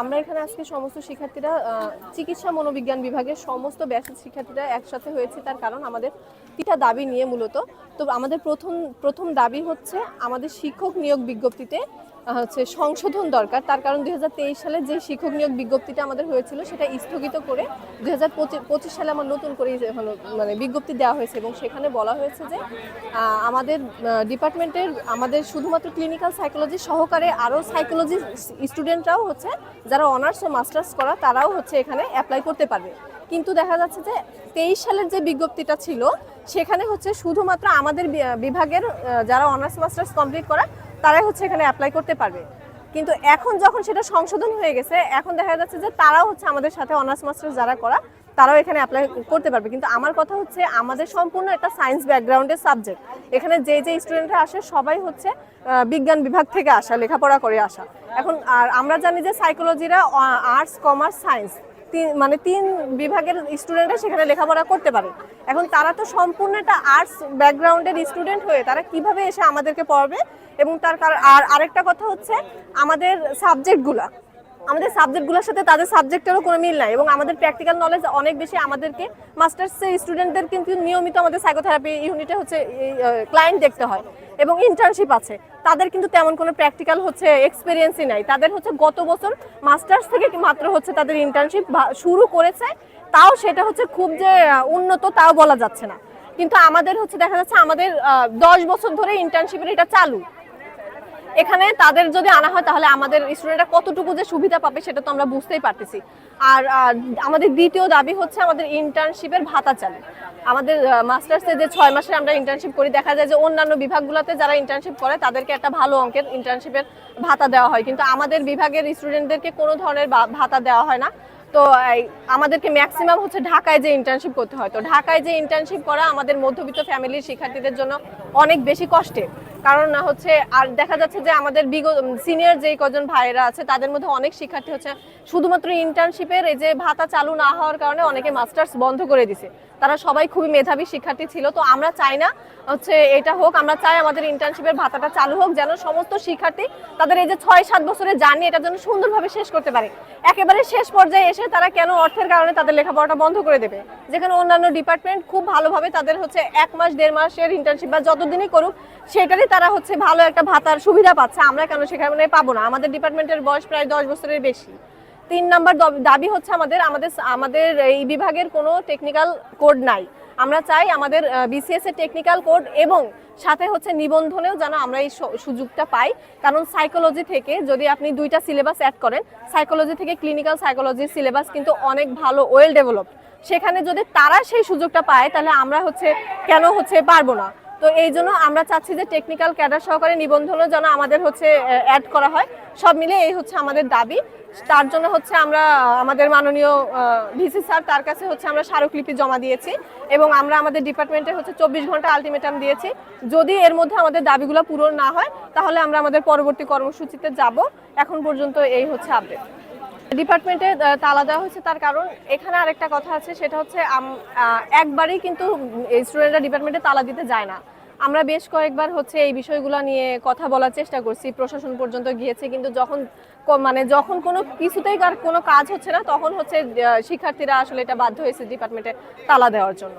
আমরা এখানে আজকে সমস্ত শিক্ষার্থীরা চিকিৎসা মনোবিজ্ঞান বিভাগের সমস্ত ব্যাচের শিক্ষার্থীরা একসাথে হয়েছে, তার কারণ আমাদের তিনটা দাবি নিয়ে মূলত। তো আমাদের প্রথম প্রথম দাবি হচ্ছে আমাদের শিক্ষক নিয়োগ বিজ্ঞপ্তিতে হচ্ছে সংশোধন দরকার। তার কারণ দুই হাজার তেইশ সালে যে শিক্ষক নিয়োগ বিজ্ঞপ্তিটা আমাদের হয়েছিল, সেটা স্থগিত করে দুই পঁচিশ সালে আমার নতুন করে মানে বিজ্ঞপ্তি দেওয়া হয়েছে এবং সেখানে বলা হয়েছে যে আমাদের ডিপার্টমেন্টের, আমাদের শুধুমাত্র ক্লিনিক্যাল সাইকোলজি সহকারে আরও সাইকোলজি স্টুডেন্টরাও হচ্ছে, যারা অনার্স ও মাস্টার্স করা, তারাও হচ্ছে এখানে অ্যাপ্লাই করতে পারবে। কিন্তু দেখা যাচ্ছে যে তেইশ সালের যে বিজ্ঞপ্তিটা ছিল, সেখানে হচ্ছে শুধুমাত্র আমাদের বিভাগের যারা অনার্স মাস্টার্স কমপ্লিট করা তারাই হচ্ছে এখানে অ্যাপ্লাই করতে পারবে। কিন্তু এখন যখন সেটা সংশোধন হয়ে গেছে, এখন দেখা যাচ্ছে যে তারাও হচ্ছে আমাদের সাথে অনার্স মাস্টার্স যারা করা, তারাও এখানে অ্যাপ্লাই করতে পারবে। কিন্তু আমার কথা হচ্ছে আমাদের সম্পূর্ণ একটা সায়েন্স ব্যাকগ্রাউন্ডের সাবজেক্ট এখানে যে যে স্টুডেন্টরা আসে, সবাই হচ্ছে বিজ্ঞান বিভাগ থেকে আসা, লেখাপড়া করে আসা। এখন আর আমরা জানি যে সাইকোলজিরা আর্টস কমার্স সায়েন্স তিন মানে তিন বিভাগের স্টুডেন্টরা সেখানে লেখাপড়া করতে পারে। এখন তারা তো সম্পূর্ণ একটা আর্টস ব্যাকগ্রাউন্ডের স্টুডেন্ট হয়ে তারা কীভাবে এসে আমাদেরকে পড়বে এবং তার আর আরেকটা কথা হচ্ছে আমাদের সাবজেক্টগুলা আমাদের সাবজেক্টগুলোর সাথে তাদের সাবজেক্টেরও কোনো মিল নাই এবং আমাদের প্র্যাকটিক্যাল নলেজ অনেক বেশি আমাদেরকে মাস্টার্সের স্টুডেন্টদের কিন্তু নিয়মিত আমাদের সাইকোথেরাপি ইউনিটে হচ্ছে ক্লায়েন্ট দেখতে হয়। এবং ইন্টার্নশিপ আছে। তাদের কিন্তু তেমন কোনো প্র্যাকটিক্যাল হচ্ছে এক্সপিরিয়েন্সই নাই। তাদের হচ্ছে গত বছর মাস্টার্স থেকে মাত্র হচ্ছে তাদের ইন্টার্নশিপ শুরু করেছে, তাও সেটা হচ্ছে খুব যে উন্নত তাও বলা যাচ্ছে না। কিন্তু আমাদের হচ্ছে দেখা যাচ্ছে আমাদের দশ বছর ধরে ইন্টার্নশিপের এটা চালু। এখানে তাদের যদি আনা হয়, তাহলে আমাদের স্টুডেন্টরা কতটুকু যে সুবিধা পাবে সেটা তো আমরা বুঝতেই পারতেছি। আর আমাদের দ্বিতীয় দাবি হচ্ছে আমাদের ইন্টার্নশিপের ভাতা চালু। আমাদের মাস্টার্সে যে ছয় মাসে আমরা ইন্টার্নশিপ করি, দেখা যায় যে অন্যান্য বিভাগগুলোতে যারা ইন্টার্নশিপ করে, তাদেরকে একটা ভালো অঙ্কের ইন্টার্নশিপের ভাতা দেওয়া হয়। কিন্তু আমাদের বিভাগের স্টুডেন্টদেরকে কোনো ধরনের ভাতা দেওয়া হয় না। তো আমাদেরকে ম্যাক্সিমাম হচ্ছে ঢাকায় যে ইন্টার্নশিপ করতে হয়। তো ঢাকায় যে ইন্টার্নশিপ করা আমাদের মধ্যবিত্ত ফ্যামিলির শিক্ষার্থীদের জন্য অনেক বেশি কষ্টের। কারণ না হচ্ছে, আর দেখা যাচ্ছে যে আমাদের বিগত সিনিয়র যেই কজন ভাইয়েরা আছে, তাদের মধ্যে অনেক শিক্ষার্থী হচ্ছে শুধুমাত্র ইন্টার্নশিপের এই যে ভাতা চালু না হওয়ার কারণে অনেকে মাস্টার্স বন্ধ করে দিছে। তারা সবাই খুবই মেধাবী শিক্ষার্থী ছিল, তো আমরা চাই না হচ্ছে এটা হোক, আমরা চাই আমাদের ইন্টার্নশিপের ভাতাটা চালু হোক, যেন সমস্ত শিক্ষার্থী তাদের এই যে ছয় সাত বছরের জার্নি এটা যেন সুন্দরভাবে শেষ করতে পারে। একেবারে শেষ পর্যায়ে এসে তারা কেন অর্থের কারণে তাদের লেখাপড়াটা বন্ধ করে দেবে? যেখানে অন্যান্য ডিপার্টমেন্ট খুব ভালোভাবে তাদের হচ্ছে এক মাস, দেড় মাসের ইন্টার্নশিপ বা যতদিনই করুক, সেটারই তারা হচ্ছে ভালো একটা ভাতার সুবিধা পাচ্ছে। আমরা কেন সেখানে পাবো না? আমাদের ডিপার্টমেন্টের বয়স প্রায় দশ বছরের বেশি। তিন নাম্বার দাবি হচ্ছে আমাদের আমাদের আমাদের এই বিভাগের কোনো টেকনিক্যাল কোড নাই। আমরা চাই আমাদের বিসিএস এর টেকনিক্যাল কোড এবং সাথে হচ্ছে নিবন্ধনেও যেন আমরা এই সুযোগটা পাই। কারণ সাইকোলজি থেকে যদি আপনি দুইটা সিলেবাস অ্যাড করেন সাইকোলজি থেকে ক্লিনিক্যাল সাইকোলজির সিলেবাস কিন্তু অনেক ভালো ওয়েল ডেভেলপড সেখানে যদি তারা সেই সুযোগটা পায়, তাহলে আমরা হচ্ছে কেন হচ্ছে পারব না? তো এই জন্য আমরা চাচ্ছি যে টেকনিক্যাল ক্যাডার সহকারে নিবন্ধনও যেন আমাদের হচ্ছে অ্যাড করা হয়। সব মিলে এই হচ্ছে আমাদের দাবি। তার জন্য হচ্ছে আমরা আমাদের মাননীয় ভিসি স্যার তার কাছে হচ্ছে আমরা স্মারকলিপি জমা দিয়েছি এবং আমরা আমাদের ডিপার্টমেন্টে হচ্ছে চব্বিশ ঘণ্টা আলটিমেটাম দিয়েছি। যদি এর মধ্যে আমাদের দাবিগুলো পূরণ না হয়, তাহলে আমরা আমাদের পরবর্তী কর্মসূচিতে যাব। এখন পর্যন্ত এই হচ্ছে আপডেট ডিপার্টমেন্টে তালা দেওয়া হয়েছে তার কারণ এখানে আরেকটা কথা আছে, সেটা হচ্ছে একবারই কিন্তু স্টুডেন্টরা ডিপার্টমেন্টে তালা দিতে যায় না। আমরা বেশ কয়েকবার হচ্ছে এই বিষয়গুলো নিয়ে কথা বলার চেষ্টা করছি, প্রশাসন পর্যন্ত গিয়েছে, কিন্তু যখন মানে যখন কোনো কিছুতেই আর কোনো কাজ হচ্ছে না, তখন হচ্ছে শিক্ষার্থীরা আসলে এটা বাধ্য হয়েছে ডিপার্টমেন্টে তালা দেওয়ার জন্য।